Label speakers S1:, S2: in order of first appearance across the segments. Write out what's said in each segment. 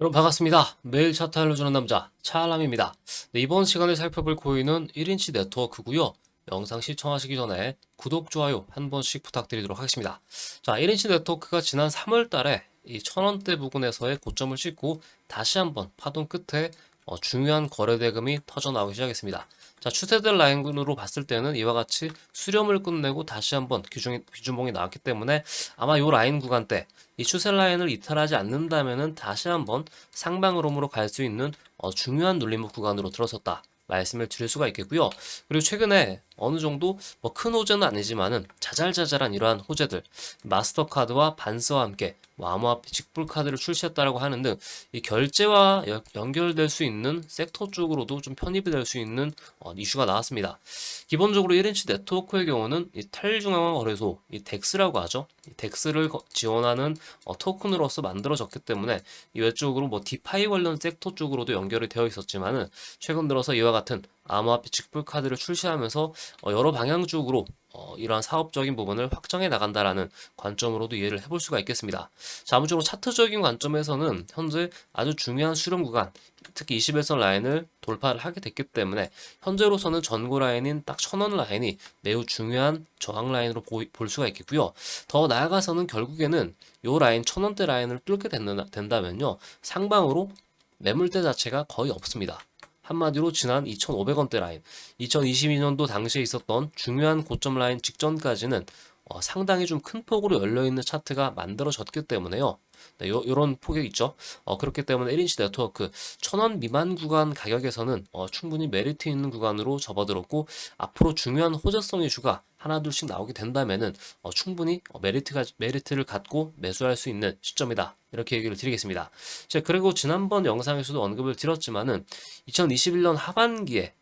S1: 여러분 반갑습니다. 매일 차트 알려주는 남자 차알람입니다. 네, 이번 시간에 살펴볼 코인은 1인치 네트워크고요. 영상 시청하시기 전에 구독, 좋아요 한 번씩 부탁드리도록 하겠습니다. 자, 1인치 네트워크가 지난 3월 달에 이 천원대 부근에서의 고점을 찍고 다시 한번 파동 끝에 어, 중요한 거래 대금이 터져 나오기 시작했습니다. 자, 추세들 라인으로 봤을 때는 이와 같이 수렴을 끝내고 다시 한번 귀중, 귀중봉이 나왔기 때문에 아마 이 라인 구간 때 이 추세 라인을 이탈하지 않는다면은 다시 한번 상방 흐름으로 갈 수 있는 어, 중요한 눌림목 구간으로 들어섰다. 말씀을 드릴 수가 있겠고요. 그리고 최근에 어느 정도 뭐 큰 호재는 아니지만은 자잘자잘한 이러한 호재들 마스터카드와 반스와 함께 뭐 암호화폐 직불 카드를 출시했다라고 하는 등 이 결제와 여- 연결될 수 있는 섹터 쪽으로도 좀 편입이 될 수 있는 어, 이슈가 나왔습니다. 기본적으로 1인치 네트워크의 경우는 이 탈중앙화 거래소, 이 덱스라고 하죠. 이 덱스를 거- 지원하는 어, 토큰으로서 만들어졌기 때문에 이 외적으로 뭐 디파이 관련 섹터 쪽으로도 연결이 되어 있었지만은 최근 들어서 이와 같은 암호화폐 직불 카드를 출시하면서 어, 여러 방향 쪽으로 어, 이러한 사업적인 부분을 확정해 나간다라는 관점으로도 이해를 해볼 수가 있겠습니다. 자, 아무쪼록 차트적인 관점에서는 현재 아주 중요한 수렴 구간, 특히 21선 라인을 돌파를 하게 됐기 때문에 현재로서는 전고 라인인 딱 천원 라인이 매우 중요한 저항 라인으로 볼 수가 있겠고요. 더 나아가서는 결국에는 이 라인 천원대 라인을 뚫게 된다, 된다면요 상방으로 매물대 자체가 거의 없습니다. 한마디로 지난 2,500원대 라인, 2022년도 당시에 있었던 중요한 고점 라인 직전까지는 어, 상당히 좀 큰 폭으로 열려있는 차트가 만들어졌기 때문에요. 네, 요, 요런 폭이 있죠. 어, 그렇기 때문에 1인치 네트워크 1000원 미만 구간 가격에서는 어, 충분히 메리트 있는 구간으로 접어들었고 앞으로 중요한 호재성 이슈가 하나 둘씩 나오게 된다면은 어, 충분히 어, 메리트가 메리트를 갖고 매수할 수 있는 시점이다. 이렇게 얘기를 드리겠습니다. 자, 그리고 지난번 영상에서도 언급을 드렸지만은 2021년 하반기에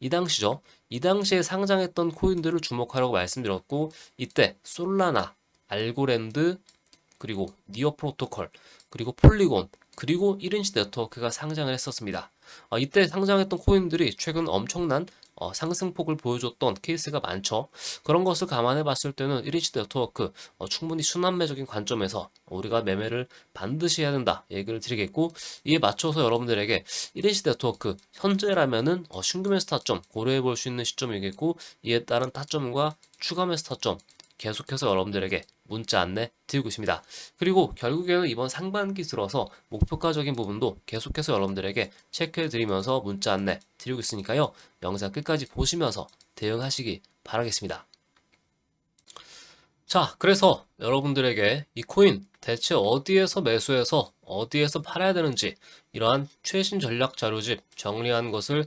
S1: 이 당시죠. 이 당시에 상장했던 코인들을 주목하라고 말씀드렸고 이때 솔라나, 알고랜드, 그리고 니어 프로토콜, 그리고 폴리곤, 그리고 1인치 네트워크가 상장을 했었습니다. 어, 이때 상장했던 코인들이 최근 엄청난 어, 상승폭을 보여줬던 케이스가 많죠. 그런 것을 감안해 봤을 때는 1인치 네트워크 어, 충분히 순환매적인 관점에서 우리가 매매를 반드시 해야 된다 얘기를 드리겠고 이에 맞춰서 여러분들에게 1인치 네트워크 현재라면은 어, 신규 매수 타점 고려해 볼 수 있는 시점이겠고 이에 따른 타점과 추가 매수 타점 계속해서 여러분들에게 문자 안내 드리고 있습니다. 그리고 결국에는 이번 상반기 들어서 목표가적인 부분도 계속해서 여러분들에게 체크해 드리면서 문자 안내 드리고 있으니까요. 영상 끝까지 보시면서 대응하시기 바라겠습니다. 자, 그래서 여러분들에게 이 코인 대체 어디에서 매수해서 어디에서 팔아야 되는지 이러한 최신 전략 자료집 정리한 것을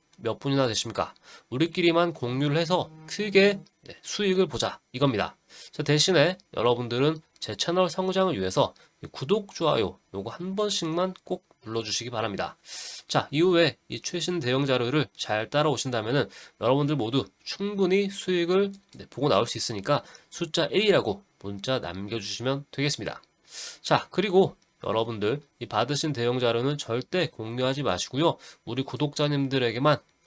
S1: 몇 분이나 되십니까? 우리끼리만 공유를 해서 크게 네, 수익을 보자 이겁니다. 자, 대신에 여러분들은 제 채널 성장을 위해서 이 구독, 좋아요 요거 한 번씩만 꼭 눌러주시기 바랍니다. 자, 이후에 이 최신 대응 자료를 잘 따라오신다면은 여러분들 모두 충분히 수익을 네, 보고 나올 수 있으니까 숫자 1이라고 문자 남겨주시면 되겠습니다. 자, 그리고 여러분들 이 받으신 대응 자료는 절대 공유하지 마시고요. 우리 구독자님들에게만